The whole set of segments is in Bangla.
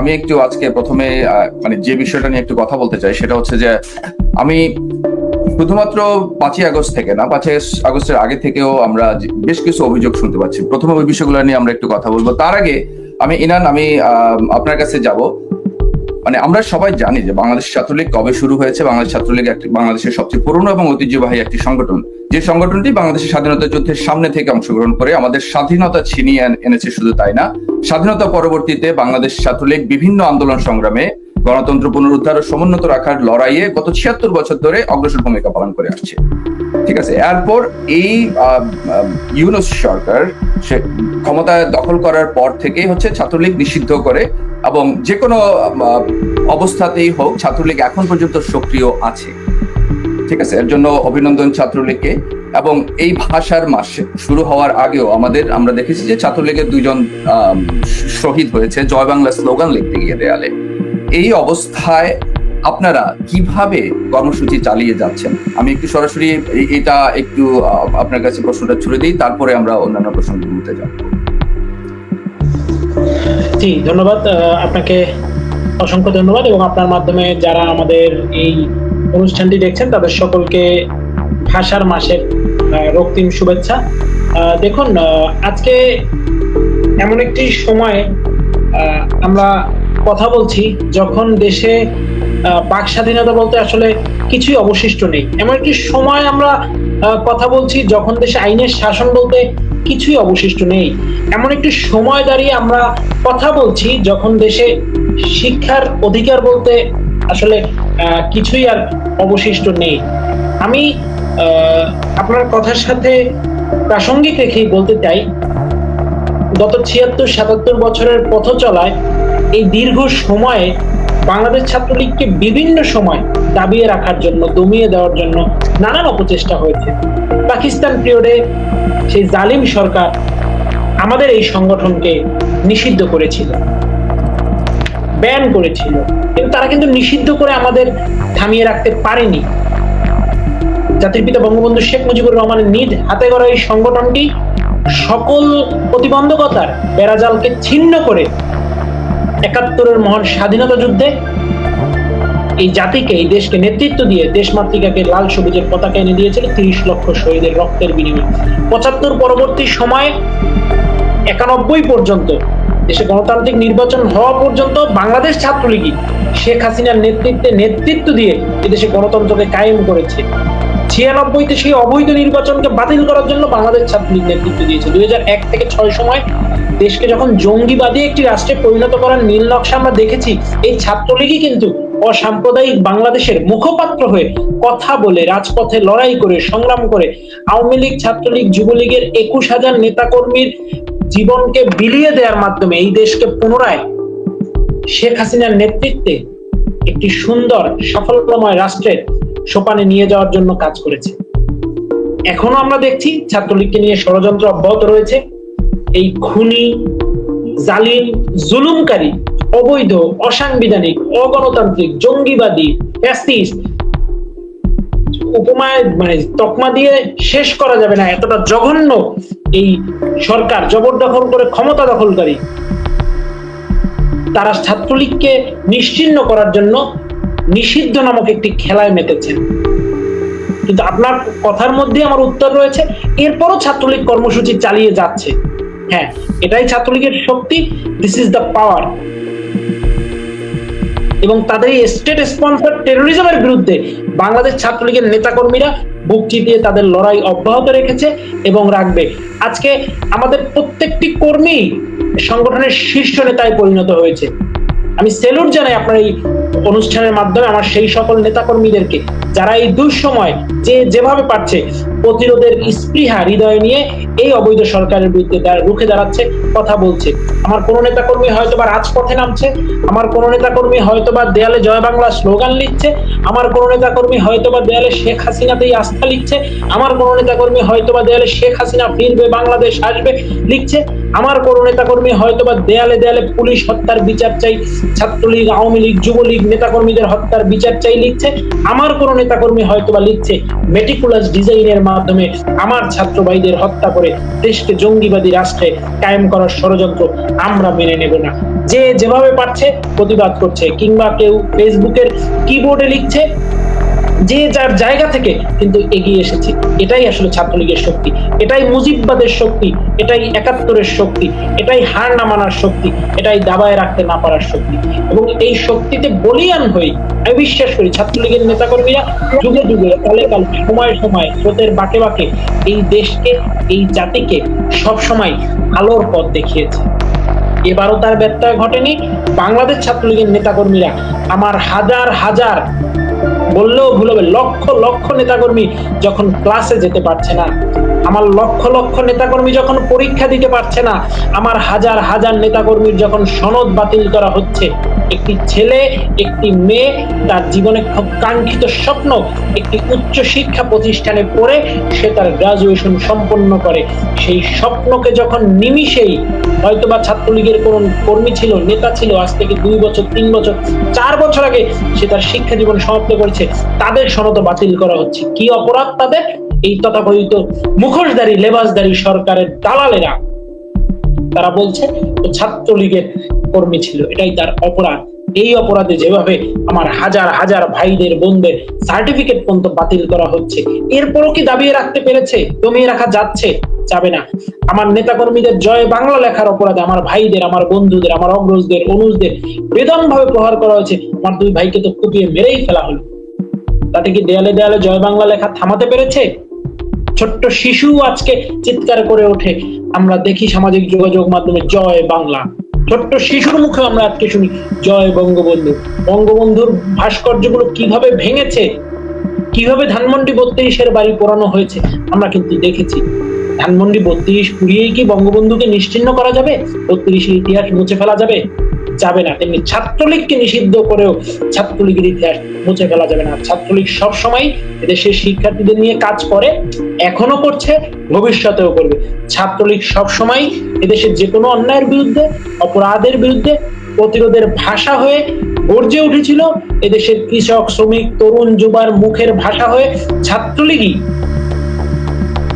আমি একটু আজকে প্রথমে মানে যে বিষয়টা নিয়ে একটু কথা বলতে চাই, সেটা হচ্ছে যে আমি শুধুমাত্র পাঁচই আগস্ট থেকে না, পাঁচই আগস্টের আগে থেকেও আমরা বেশ কিছু অভিযোগ শুনতে পাচ্ছি। প্রথমে ওই বিষয়গুলো নিয়ে আমরা একটু কথা বলব। তার আগে আমি, ইনান, আমি আপনার কাছে যাব। মানে আমরা সবাই জানি যে বাংলাদেশ ছাত্রলীগ কবে শুরু হয়েছে, বাংলাদেশ ছাত্রলীগ একটি বাংলাদেশের সবচেয়ে পুরনো এবং ঐতিহ্যবাহী একটি সংগঠন। যে সংগঠনটি বাংলাদেশের স্বাধীনতা যুদ্ধের সামনে থেকে অংশগ্রহণ করে আমাদের স্বাধীনতা ছিনিয়ে এনেছে শুধু তাই না, স্বাধীনতা পরবর্তীতে বাংলাদেশ ছাত্রলীগ বিভিন্ন আন্দোলন সংগ্রামে গণতন্ত্র পুনরুদ্ধার ও সমুন্নত রাখার লড়াইয়ে গত ছিয়াত্তর বছর ধরে অগ্রসর ভূমিকা পালন করে আসছে। ঠিক আছে এরপর এই ইউনুস সরকার সে ক্ষমতা দখল করার পর থেকেই হচ্ছে ছাত্রলীগ নিষিদ্ধ করে এবং যে কোনো অবস্থাতেই হোক ছাত্রলীগ এখন পর্যন্ত সক্রিয় আছে। ঠিক আছে এর জন্য অভিনন্দন ছাত্রলীগকে। এবং এই ভাষার মাস শুরু হওয়ার আগেও আমাদের আমরা দেখেছি যে ছাত্রলীগের দুইজন আম, শহীদ হয়েছে। জয় বাংলা স্লোগান লিখতে গিয়ে দেয়ালে। এই অবস্থায় আপনারা কীভাবে কর্মসূচি চালিয়ে যাচ্ছেন? আমি একটু সরাসরি এটা একটু আপনার কাছে প্রশ্নটা ছুড়ে দিই, তারপরে আমরা অন্যান্য প্রসঙ্গগুলোতে যাব। জি, ধন্যবাদ আপনাকে অসংখ্য ধন্যবাদ এবং আপনার মাধ্যমে যারা আমাদের এই অনুষ্ঠানটি দেখছেন, তাদের সকলকে ভাষার মাসের রক্তিম শুভেচ্ছা। দেখুন আজকে এমন একটি সময় আমরা কথা বলছি, যখন দেশে বাক স্বাধীনতা বলতে আসলে কিছুই অবশিষ্ট নেই। এমন একটি সময় আমরা কথা বলছি, যখন দেশে আইনের শাসন বলতে কিছুই অবশিষ্ট নেই। এমন একটি সময় দাঁড়িয়ে আমরা কথা বলছি, যখন দেশে শিক্ষার অধিকার বলতে আসলে কিছুই আর অবশিষ্ট নেই। আমি আপনার কথার সাথে প্রাসঙ্গিক রেখেই বলতে চাই, গত ছিয়াত্তর, সাতাত্তর বছরের পথ চলায় এই দীর্ঘ সময়ে বাংলাদেশ ছাত্রলীগকে বিভিন্ন সময় দাবিয়ে রাখার জন্য, দমিয়ে দেওয়ার জন্য নানান অপচেষ্টা হয়েছে। পাকিস্তান পিরিয়ডে সেই জালিম সরকার আমাদের এই সংগঠনকে নিষিদ্ধ করেছিল। ব্যান করেছিল। কিন্তু তারা কিন্তু নিষিদ্ধ করে আমাদের থামিয়ে রাখতে পারেনি। জাতির পিতা বঙ্গবন্ধু শেখ মুজিবুর রহমানের নিজ হাতে গড়া এই সংগঠনটি সকল প্রতিবন্ধকতার বেড়াজালকে ছিন্ন করে একাত্তরের মহান স্বাধীনতা যুদ্ধে এই জাতিকে, এই দেশকে নেতৃত্ব দিয়ে দেশ মাতৃকাকে লাল সবুজের পতাকা এনে দিয়েছিল, তিরিশ লক্ষ শহীদের রক্তের বিনিময়ে। পঁচাত্তর পরবর্তী সময়ে একানব্বই পর্যন্ত দেশে গণতান্ত্রিক নির্বাচন হওয়া পর্যন্ত বাংলাদেশ ছাত্রলীগই শেখ হাসিনার নেতৃত্বে নেতৃত্ব দিয়ে এদেশে গণতন্ত্রকে কায়েম করেছে। ছিয়ানব্বইতে সেই অবৈধ নির্বাচনকে বাতিল করার জন্য বাংলাদেশ ছাত্রলীগ নেতৃত্ব দিয়েছে। দুই এক থেকে ছয় সময় দেশকে যখন জঙ্গিবাদী একটি রাষ্ট্রে পরিণত করার নীল নকশা আমরা দেখেছি, এই ছাত্রলীগই কিন্তু অসাম্প্রদায়িক বাংলাদেশের মুখপাত্র হয়ে কথা বলে, রাজপথে লড়াই করে, সংগ্রাম করে, আওয়ামী লীগ, ছাত্রলীগ, যুবলীগের একুশ হাজার নেতাকর্মীর জীবনকে বিলিয়ে দেওয়ার মাধ্যমে এই দেশকে পুনরায় শেখ হাসিনার নেতৃত্বে একটি সুন্দর, সাফল্যময় রাষ্ট্রের সোপানে নিয়ে যাওয়ার জন্য কাজ করেছে। এখনও আমরা দেখছি ছাত্রলীগকে নিয়ে ষড়যন্ত্র অব্যাহত রয়েছে। এই খুনি, জালিম, জুলুমকারী, অবৈধ, অসাংবিধানিক, অগণতান্ত্রিক, জঙ্গিবাদী, ফ্যাসিস্ট উপমায় মানে তকমা দিয়ে শেষ করা যাবে না, এতটা জঘন্য এই সরকার জবরদখল করে ক্ষমতা দখলকারী। তারা ছাত্রলীগকে নিশ্চিহ্ন করার জন্য নিষিদ্ধ নামক একটি খেলায় মেতেছেন। কিন্তু আপনার কথার মধ্যে আমার উত্তর রয়েছে। এরপরও ছাত্রলীগ কর্মসূচি চালিয়ে যাচ্ছে। হ্যাঁ এটাই ছাত্রলীগের শক্তি। দিস ইজ দ্য পাওয়ার এবং তাদের এই স্টেট স্পন্সর টেরোরিজমের বিরুদ্ধে বাংলাদেশ ছাত্রলীগের নেতাকর্মীরা বুক চিতিয়ে তাদের লড়াই অব্যাহত রেখেছে এবং রাখবে। আজকে আমাদের প্রত্যেকটি কর্মী সংগঠনের শীর্ষ নেতায় পরিণত হয়েছে। আমি সেলুট জানাই আপনার এই অনুষ্ঠানের মাধ্যমে আমার সেই সকল নেতাকর্মীদেরকে, যারা এই দুঃসময় যে যেভাবে পারছে প্রতিরোধের স্পৃহা হৃদয় নিয়ে এই অবৈধ সরকারের বিরুদ্ধে রুখে দাঁড়াচ্ছে, কথা বলছে। আমার কোন নেতাকর্মী হয়তো বা রাজপথে নামছে, আমার কোন নেতাকর্মী হয়তো বা দেয়ালে জয় বাংলা স্লোগান লিখছে, আমার কোন নেতাকর্মী হয়তো বা দেয়ালে শেখ হাসিনাতেই আস্থা লিখছে, আমার কোন নেতাকর্মী হয়তো বা দেয়ালে শেখ হাসিনা ফিরবে, বাংলাদেশ আসবে লিখছে, আমার কোন নেতাকর্মী হয়তো বা দেয়ালে দেয়ালে পুলিশ হত্যার বিচার চাই, ছাত্রলীগ, আওয়ামী লীগ, যুবলীগ নেতাকর্মীদের হত্যার বিচার চাই লিখছে, আমার কোন নেতাকর্মী হয়তো বা লিখছে মেটিকুলাস ডিজাইনের মাধ্যমে আমার ছাত্র ভাইদের হত্যা করে দেশকে জঙ্গিবাদী রাষ্ট্রে কায়েম করার ষড়যন্ত্র আমরা মেনে নেব না। যে যেভাবে পারছে প্রতিবাদ করছে, কিংবা কেউ ফেসবুকের কিবোর্ডে লিখছে যে যার জায়গা থেকে কিন্তু এগিয়ে এসেছে। এটাই আসলে ছাত্রলীগের শক্তি। এটাই মুজিববাদের শক্তি, এটাই একাত্তরের শক্তি, এটাই হার না মানার শক্তি, এটাই দাবায় রাখতে না পারার শক্তি। এবং এই শক্তিতে বলিয়ান হই আমি বিশ্বাস করি ছাত্রলীগের নেতাকর্মীরা যুগে যুগে, কালে কালে, সময়ে সময়ে, স্রোতের বাঁকে বাঁকে এই দেশকে, এই জাতিকে সব সময় আলোর পথ দেখিয়েছে। এবারও তার ব্যত্যয় ঘটেনি। বাংলাদেশ ছাত্রলীগের নেতাকর্মীরা আমার হাজার হাজার বললেও ভুল হবে। লক্ষ লক্ষ নেতাকর্মী যখন ক্লাসে যেতে পারছে না। আমার লক্ষ লক্ষ নেতাকর্মী যখন পরীক্ষা দিতে পারছে না, আমার হাজার হাজার নেতাকর্মীর যখন সনদ বাতিল করা হচ্ছে, একটি ছেলে, একটি মেয়ে, তার জীবনে খুব কাঙ্ক্ষিত স্বপ্ন একটি উচ্চ শিক্ষা প্রতিষ্ঠানে পড়ে সে তার গ্রাজুয়েশন সম্পন্ন করে। সেই স্বপ্নকে যখন নিমিষেই হয়তোবা ছাত্রলীগের কোন কর্মী ছিল, নেতা ছিল, আজ থেকে দুই বছর, তিন বছর, চার বছর আগে সে তার শিক্ষা জীবন সমাপ্ত করেছে, তাদের সনদ বাতিল করা হচ্ছে। কি অপরাধ তাদের? এই তথাকথিত মুখোশধারী, লেবাসধারী সরকারের দালালেরা, তারা বলছে ছাত্রলীগের কর্মী ছিল, এটাই তার অপরাধ। এই অপরাধে যেভাবে আমার হাজার হাজার ভাইদের, বোনদের সার্টিফিকেট পর্যন্ত বাতিল করা হচ্ছে, এরপরও কি দাবিয়ে রাখতে পেরেছে দমিয়ে রাখা যাচ্ছে, যাবে না। আমার নেতাকর্মীদের জয় বাংলা লেখার অপরাধে আমার ভাইদের, আমার বন্ধুদের, আমার অগ্রজদের, অনুজদের বেদম ভাবে প্রহার করা হয়েছে, আমার দুই ভাইকে তো কুপিয়ে মেরেই ফেলা হলো। তাতে কি দেয়ালে দেয়ালে জয় বাংলা লেখা থামাতে পেরেছে? ছোট্ট শিশু আজকে চিৎকার করে ওঠে। আমরা দেখি সামাজিক যোগাযোগ মাধ্যমে জয় বাংলা। ছোট্ট শিশুর মুখে আমরা আজকে শুনি, জয় বঙ্গবন্ধু। বঙ্গবন্ধুর ভাস্কর্যগুলো কীভাবে ভেঙেছে? কীভাবে ধানমন্ডি বত্রিশের বাড়ি পোড়ানো হয়েছে? আমরা কিন্তু দেখেছি। ধানমন্ডি বত্রিশ পুড়িয়েই কি বঙ্গবন্ধুকে নিশ্চিহ্ন করা যাবে? বত্রিশের ইতিহাস মুছে ফেলা যাবে? যাবে না। তেমনি ছাত্রলীগকে নিষিদ্ধ করেও ছাত্রলীগের ইতিহাস মুছে ফেলা যাবে না। ছাত্রলীগ সব এদেশের শিক্ষার্থীদের নিয়ে কাজ করে, এখনও করছে, ভবিষ্যতেও করবে। ছাত্রলীগ সব সময় এদেশের যে কোনো অন্যায়ের বিরুদ্ধে, অপরাধের বিরুদ্ধে প্রতিরোধের ভাষা হয়ে গর্জে উঠেছিল। এদেশের কৃষক, শ্রমিক, তরুণ, যুবার মুখের ভাষা হয়ে ছাত্রলীগই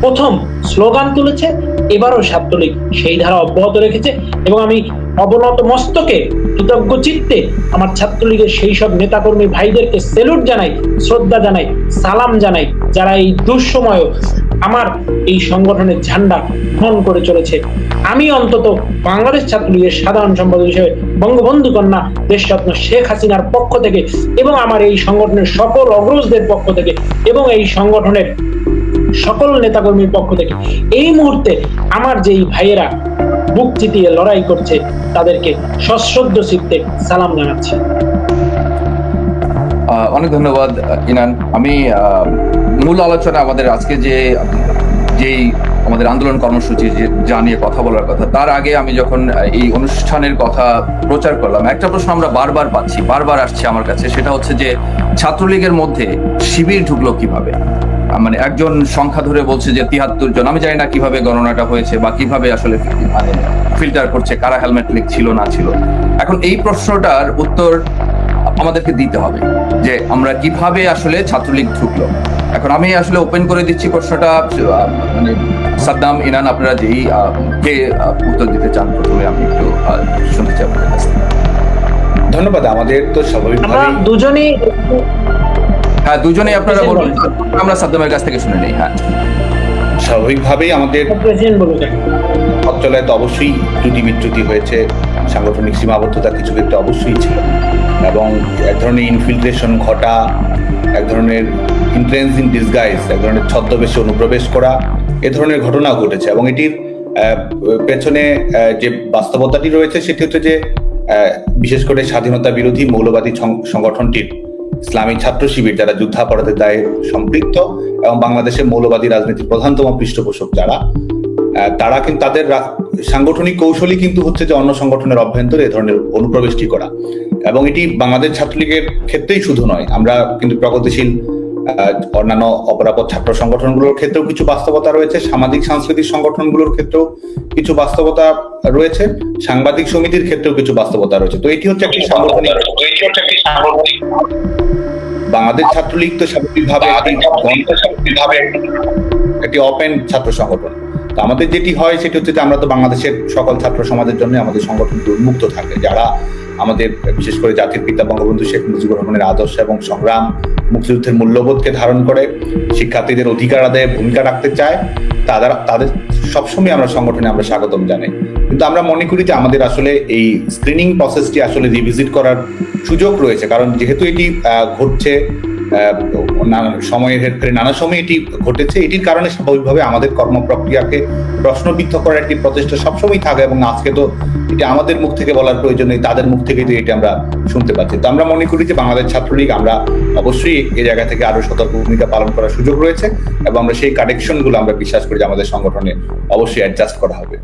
প্রথম স্লোগান তুলেছে, এবারও ছাত্রলীগ সেই ধারা অব্যাহত রেখেছে। এবং আমি অবনত মস্তকে, কৃতজ্ঞ চিত্তে আমার ছাত্রলীগের সেই সব নেতাকর্মী ভাইদেরকে সেলুট জানাই, শ্রদ্ধা জানাই, সালাম জানাই, যারা এই দুঃসময় আমার এই সংগঠনের ঝান্ডা বহন করে চলেছে। আমি অন্তত বাংলাদেশ ছাত্রলীগের সাধারণ সম্পাদক হিসেবে বঙ্গবন্ধু কন্যা দেশরত্ন শেখ হাসিনার পক্ষ থেকে এবং আমার এই সংগঠনের সকল অগ্রজদের পক্ষ থেকে এবং এই সংগঠনের সকল নেতাকর্মীর পক্ষ থেকে এই মুহূর্তে আমার যেই ভাইয়েরা বুক চিতিয়ে লড়াই করছে, তাদেরকে সশ্রদ্ধ চিত্তে সালাম জানাচ্ছি। অনেক ধন্যবাদ, ইনান। আমি মূল আলোচনা আমাদের আজকে যে, যেই আমাদের আন্দোলন কর্মসূচি, যে নিয়ে কথা বলার কথা, তার আগে আমি যখন এই অনুষ্ঠানের কথা প্রচার করলাম, একটা প্রশ্ন আমরা বারবার পাচ্ছি, বারবার আসছে আমার কাছে, সেটা হচ্ছে যে, ছাত্রলীগের মধ্যে শিবির ঢুকলো কীভাবে? মানে একজন সংখ্যা ধরে বলছে যে তিয়াত্তর জন। আমি জানি না কীভাবে গণনাটা হয়েছে বা কীভাবে আসলে মানে ফিল্টার করছে কারা হেলমেট লিক ছিল না ছিল। এখন এই প্রশ্নটার উত্তর আমাদেরকে দিতে হবে যে আমরা কীভাবে আসলে ছাত্রলীগ ঢুকলো। এখন আমি আসলে ওপেন করে দিচ্ছি প্রশ্নটা মানে সাদ্দাম ইনান আপনারা যেই আহ, কে উত্তর দিতে চান প্রথমে আমি একটু শুনতে চাই আপনাদের কাছ থেকে। ধন্যবাদ আমাদের তো স্বাভাবিক দুজনেই হ্যাঁ দুজনেই আপনারা বলুন। আমরা সাদ্দামের কাছ থেকে শুনে নেই হ্যাঁ। স্বাভাবিকভাবেই আমাদের চলায় তো অবশ্যই ত্রুটি বিচ্যুতি হয়েছে সাংগঠনিক সীমাবদ্ধতা কিছু ক্ষেত্রে অবশ্যই ছিল। এবং এক ধরনের ইনফিল্ট্রেশন ঘটা এক ধরনের ইন্ট্রেন্স ইন ডিসগাইজ এক ধরনের ছদ্মবেশে অনুপ্রবেশ করা এ ধরনের ঘটনাও ঘটেছে। এবং এটির আহ, পেছনে আহ, যে বাস্তবতাটি রয়েছে সেটি হচ্ছে যে আহ, বিশেষ করে স্বাধীনতা বিরোধী মৌলবাদী সং- সংগঠনটির ইসলামী ছাত্র শিবির যারা যুদ্ধাপরাধের দায়ে সম্পৃক্ত এবং বাংলাদেশের মৌলবাদী রাজনীতির প্রধানতম পৃষ্ঠপোষক যারা তারা কিন্তু তাদের সাংগঠনিক কৌশলই কিন্তু হচ্ছে যে অন্য সংগঠনের অভ্যন্তরে এ ধরনের অনুপ্রবেশটি করা। এবং এটি বাংলাদেশ ছাত্রলীগের ক্ষেত্রেই শুধু নয়, আমরা কিন্তু প্রগতিশীল অন্যান্য অপরাপর ছাত্র সংগঠনগুলোর ক্ষেত্রেও কিছু বাস্তবতা রয়েছে সামাজিক সাংস্কৃতিক সংগঠনগুলোর ক্ষেত্রেও কিছু বাস্তবতা রয়েছে সাংবাদিক সমিতির ক্ষেত্রেও কিছু বাস্তবতা রয়েছে। তো এটি হচ্ছে একটি সাংগঠনিক বাংলাদেশ ছাত্রলীগ তো স্বাভাবিকভাবে একটি ওপেন ছাত্র সংগঠন। তো আমাদের যেটি হয় সেটি হচ্ছে যে আমরা তো বাংলাদেশের সকল ছাত্র সমাজের জন্য আমাদের সংগঠনটি উন্মুক্ত থাকে। যারা আমাদের বিশেষ করে জাতির পিতা বঙ্গবন্ধু শেখ মুজিবুর রহমানের আদর্শ এবং সংগ্রাম মুক্তিযুদ্ধের মূল্যবোধকে ধারণ করে, শিক্ষার্থীদের অধিকার আদায়ে ভূমিকা রাখতে চায়, তাদের তাদের সবসময় আমরা সংগঠনে আমরা স্বাগতম জানাই। কিন্তু আমরা মনে করি যে আমাদের আসলে এই স্ক্রিনিং প্রসেসটি আসলে রিভিজিট করার সুযোগ রয়েছে, কারণ যেহেতু এটি ঘটছে সময়ের ক্ষেত্রে নানা সময় এটি ঘটেছে। এটির কারণে স্বাভাবিকভাবে আমাদের কর্মপ্রক্রিয়াকে প্রশ্নবিদ্ধ করার একটি প্রচেষ্টা সবসময় থাকে এবং আজকে তো এটা আমাদের মুখ থেকে বলার প্রয়োজন নেই, তাদের মুখ থেকেই তো এটি আমরা শুনতে পাচ্ছি। তো আমরা মনে করি যে বাংলাদেশ ছাত্রলীগ, আমরা অবশ্যই এ জায়গা থেকে আরও সতর্ক ভূমিকা পালন করার সুযোগ রয়েছে এবং আমরা সেই কানেকশনগুলো আমরা বিশ্বাস করি যে আমাদের সংগঠনে অবশ্যই অ্যাডজাস্ট করা হবে।